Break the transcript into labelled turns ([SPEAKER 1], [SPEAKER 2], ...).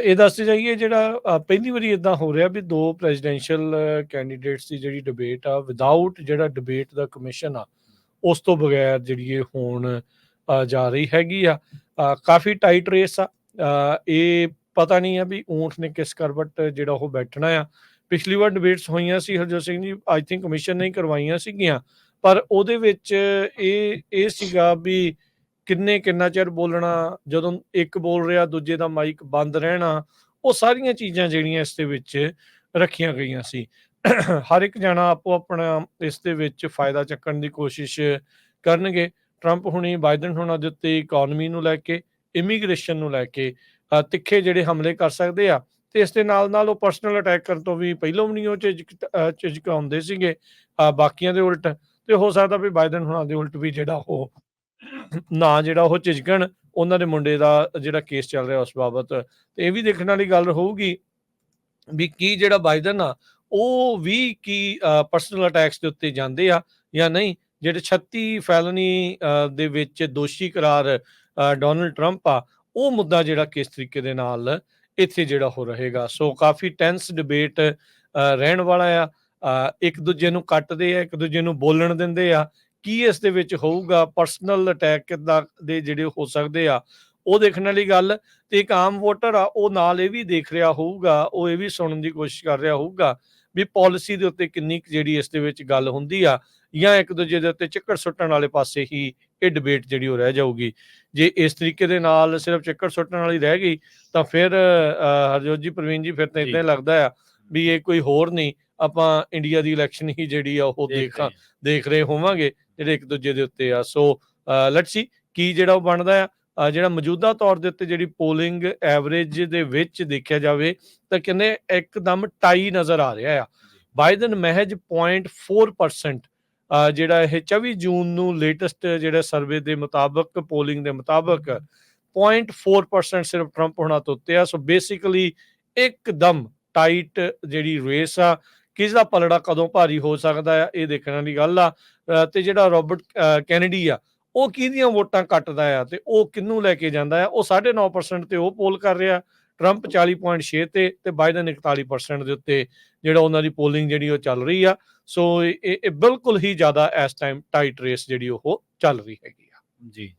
[SPEAKER 1] ਇਹ ਦੱਸ ਜਾਈਏ ਜਿਹੜਾ ਪਹਿਲੀ ਵਾਰੀ ਇਦਾਂ ਹੋ ਰਿਹਾ ਵੀ ਦੋ ਪ੍ਰੈਜ਼ੀਡੈਂਸ਼ੀਅਲ ਕੈਂਡੀਡੇਟਸ ਦੀ ਜਿਹੜੀ ਡਿਬੇਟ ਆ ਵਿਦਆਊਟ ਜਿਹੜਾ ਡਿਬੇਟ ਦਾ ਕਮਿਸ਼ਨ ਆ, ਉਸ ਤੋਂ ਬਗੈਰ ਜਿਹੜੀ ਇਹ ਹੋਣ ਜਾ ਰਹੀ ਹੈਗੀ ਆ ਕਾਫੀ ਟਾਈਟ ਰੇਸ ਆ ਇਹ ਪਤਾ ਨਹੀਂ ਆ ਵੀ ਊਂਠ ਨੇ ਕਿਸ ਕਰਵਟ ਜਿਹੜਾ ਉਹ ਬੈਠਣਾ ਆ। ਪਿਛਲੀ ਵਾਰ ਡਿਬੇਟਸ ਹੋਈਆਂ ਸੀ, Harjot Singh ji I think commission ਨੇ ਕਰਵਾਈਆਂ ਸੀਗੀਆਂ, ਪਰ ਉਹਦੇ ਵਿੱਚ ਇਹ ਇਹ ਸੀਗਾ ਵੀ ਕਿੰਨੇ ਕਿੰਨਾ ਚਿਰ ਬੋਲਣਾ ਜਦੋਂ ਇੱਕ ਬੋਲ ਰਿਹਾ ਦੂਜੇ ਦਾ ਮਾਈਕ ਬੰਦ ਰਹਿਣਾ ਉਹ ਸਾਰੀਆਂ ਚੀਜ਼ਾਂ ਜਿਹੜੀਆਂ ਇਸ ਦੇ ਵਿੱਚ ਰੱਖੀਆਂ ਗਈਆਂ ਸੀ। ਹਰ ਇੱਕ ਜਣਾ ਆਪੋ ਆਪਣਾ ਇਸ ਦੇ ਵਿੱਚ ਫਾਇਦਾ ਚੱਕਣ ਦੀ ਕੋਸ਼ਿਸ਼ ਕਰਨਗੇ। ਟਰੰਪ ਹੁਣੀ ਬਾਈਡਨ ਹੁਣਾਂ ਦੇ ਉੱਤੇ ਇਕਨੋਮੀ ਨੂੰ ਲੈ ਕੇ ਇਮੀਗ੍ਰੇਸ਼ਨ ਨੂੰ ਲੈ ਕੇ ਤਿੱਖੇ ਜਿਹੜੇ ਹਮਲੇ ਕਰ ਸਕਦੇ ਆ ਤੇ ਇਸ ਦੇ ਨਾਲ ਨਾਲ ਉਹ ਪਰਸਨਲ ਅਟੈਕ ਕਰਨ ਤੋਂ ਵੀ ਪਹਿਲਾਂ ਵੀ ਨਹੀਂ ਉਹ ਝਿਜਕ- ਅ, ਝਿਜਕਾਉਂਦੇ ਸੀਗੇ। ਬਾਕੀਆਂ ਦੇ ਉਲਟ ਤੇ ਹੋ ਸਕਦਾ ਵੀ ਬਾਈਡਨ ਹੁਣਾਂ ਦੇ ਉਲਟ ਵੀ ਜਿਹੜਾ ਉਹ ਨਾ ਜਿਹੜਾ ਉਹ ਝਿਜਕਣ, ਉਹਨਾਂ ਦੇ ਮੁੰਡੇ ਦਾ ਜਿਹੜਾ ਕੇਸ ਚੱਲ ਰਿਹਾ ਉਸ ਬਾਬਤ। ਤੇ ਇਹ ਵੀ ਦੇਖਣ ਵਾਲੀ ਗੱਲ ਹੋਊਗੀ ਵੀ ਕੀ ਜਿਹੜਾ ਬਾਈਡਨ ਆ, ਉਹ ਵੀ ਕੀ ਪਰਸਨਲ ਅਟੈਕਸ ਦੇ ਉੱਤੇ ਜਾਂਦੇ ਆ ਜਾਂ ਨਹੀਂ? ਜਿਹੜੇ 36 ਫੈਲਨੀ ਦੇ ਵਿੱਚ ਦੋਸ਼ੀ ਕਰਾਰ ਡੋਨਲਡ ਟਰੰਪ ਆ, ਉਹ ਮੁੱਦਾ ਜਿਹੜਾ ਕਿਸ ਤਰੀਕੇ ਦੇ ਨਾਲ ਇੱਥੇ ਜਿਹੜਾ ਹੋ ਰਹੇਗਾ। ਸੋ ਕਾਫੀ ਟੈਂਸ ਡਿਬੇਟ ਰਹਿਣ ਵਾਲਾ ਆ। ਇੱਕ ਦੂਜੇ ਨੂੰ ਕੱਟਦੇ ਆ, ਇੱਕ ਦੂਜੇ ਨੂੰ ਬੋਲਣ ਦਿੰਦੇ ਆ। ਕੀ ਇਸ ਦੇ ਵਿੱਚ ਹੋਊਗਾ ਪਰਸਨਲ ਅਟੈਕ ਕਿੱਦਾਂ ਦੇ ਜਿਹੜੇ ਹੋ ਸਕਦੇ ਆ ਉਹ ਦੇਖਣ ਵਾਲੀ ਗੱਲ ਤੇ ਇੱਕ ਆਮ ਵੋਟਰ ਆ ਉਹ ਨਾਲ ਇਹ ਵੀ ਦੇਖ ਰਿਹਾ ਹੋਊਗਾ ਉਹ ਇਹ ਵੀ ਸੁਣਨ ਦੀ ਕੋਸ਼ਿਸ਼ ਕਰ ਰਿਹਾ ਹੋਊਗਾ ਵੀ ਪਾਲਿਸੀ ਦੇ ਉੱਤੇ ਕਿੰਨੀ ਜਿਹੜੀ ਇਸ ਦੇ ਵਿੱਚ ਗੱਲ ਹੁੰਦੀ ਆ ਜਾਂ ਇੱਕ ਦੂਜੇ ਦੇ ਉੱਤੇ ਚੱਕਰ ਸੁੱਟਣ ਵਾਲੇ ਪਾਸੇ ਹੀ ਇਹ ਡਿਬੇਟ ਜਿਹੜੀ ਉਹ ਰਹਿ ਜਾਊਗੀ ਜੇ ਇਸ ਤਰੀਕੇ ਦੇ ਨਾਲ ਸਿਰਫ ਚੱਕਰ ਸੁੱਟਣ ਵਾਲੀ ਰਹਿ ਗਈ ਤਾਂ ਫਿਰ ਹਰਜੋਤ ਜੀ ਪ੍ਰਵੀਨ ਜੀ ਫਿਰ ਤਾਂ। ਇਦਾਂ ਲੱਗਦਾ ਆ ਵੀ ਇਹ ਕੋਈ ਹੋਰ ਨਹੀਂ ਆਪਾਂ ਇੰਡੀਆ ਦੀ ਇਲੈਕਸ਼ਨ ਹੀ ਜਿਹੜੀ ਆ ਉਹ
[SPEAKER 2] ਦੇਖ ਹਾਂ।
[SPEAKER 1] ਦੇਖ ਰਹੇ ਹੋਵਾਂਗੇ ਜਿਹੜੇ ਇੱਕ ਦੂਜੇ ਦੇ ਉੱਤੇ ਆ। ਸੋ ਲੈਟਸ ਸੀ ਕੀ ਜਿਹੜਾ ਉਹ ਬਣਦਾ ਆ। ਜਿਹੜਾ ਮੌਜੂਦਾ ਤੌਰ ਦੇ ਉੱਤੇ ਜਿਹੜੀ ਪੋਲਿੰਗ ਐਵਰੇਜ ਦੇ ਵਿੱਚ ਦੇਖਿਆ ਜਾਵੇ ਤਾਂ ਕਹਿੰਦੇ ਇੱਕਦਮ ਟਾਈ ਨਜ਼ਰ ਆ ਰਿਹਾ ਆ। ਬਾਈਡਨ ਮਹਿਜ 0.4% ਜਿਹੜਾ ਇਹ 24 ਜੂਨ ਨੂੰ ਲੇਟੈਸਟ ਜਿਹੜਾ ਸਰਵੇ ਦੇ ਮੁਤਾਬਕ ਪੋਲਿੰਗ ਦੇ ਮੁਤਾਬਕ 0.4% ਸਿਰਫ ਟਰੰਪ ਹੋਣਾ ਤੋਂ ਉੱਤੇ ਆ। ਸੋ ਬੇਸਿਕਲੀ ਇੱਕਦਮ ਟਾਈਟ ਜਿਹੜੀ ਰੇਸ ਆ ਕਿਸ ਦਾ ਪਲੜਾ ਕਦੋਂ ਭਾਰੀ ਹੋ ਸਕਦਾ ਆ ਇਹ ਦੇਖਣ ਵਾਲੀ ਗੱਲ ਆ। ਅ, ਤੇ ਜਿਹੜਾ ਰਾਬਰਟ ਕੈਨੇਡੀ ਆ ਉਹ ਕਿਹਦੀਆਂ ਵੋਟਾਂ ਕੱਟਦਾ ਆ ਤੇ ਉਹ ਕਿੰਨੂੰ ਲੈ ਕੇ ਜਾਂਦਾ ਆ? ਉਹ 9.5% ਤੇ ਉਹ ਪੋਲ ਕਰ ਰਿਹਾ। ਟਰੰਪ 40.6 ਤੇ ਤੇ ਬਾਈਡਨ 41% ਦੇ ਉੱਤੇ ਜਿਹੜਾ ਉਹਨਾਂ ਦੀ ਪੋਲਿੰਗ ਜਿਹੜੀ ਉਹ ਚੱਲ ਰਹੀ ਆ। ਸੋ ਇਹ ਇਹ ਬਿਲਕੁਲ ਹੀ ਜ਼ਿਆਦਾ ਇਸ ਟਾਈਮ ਟਾਈਟ ਰੇਸ ਜਿਹੜੀ ਉਹ ਚੱਲ ਰਹੀ ਹੈਗੀ ਆ।
[SPEAKER 2] ਜੀ।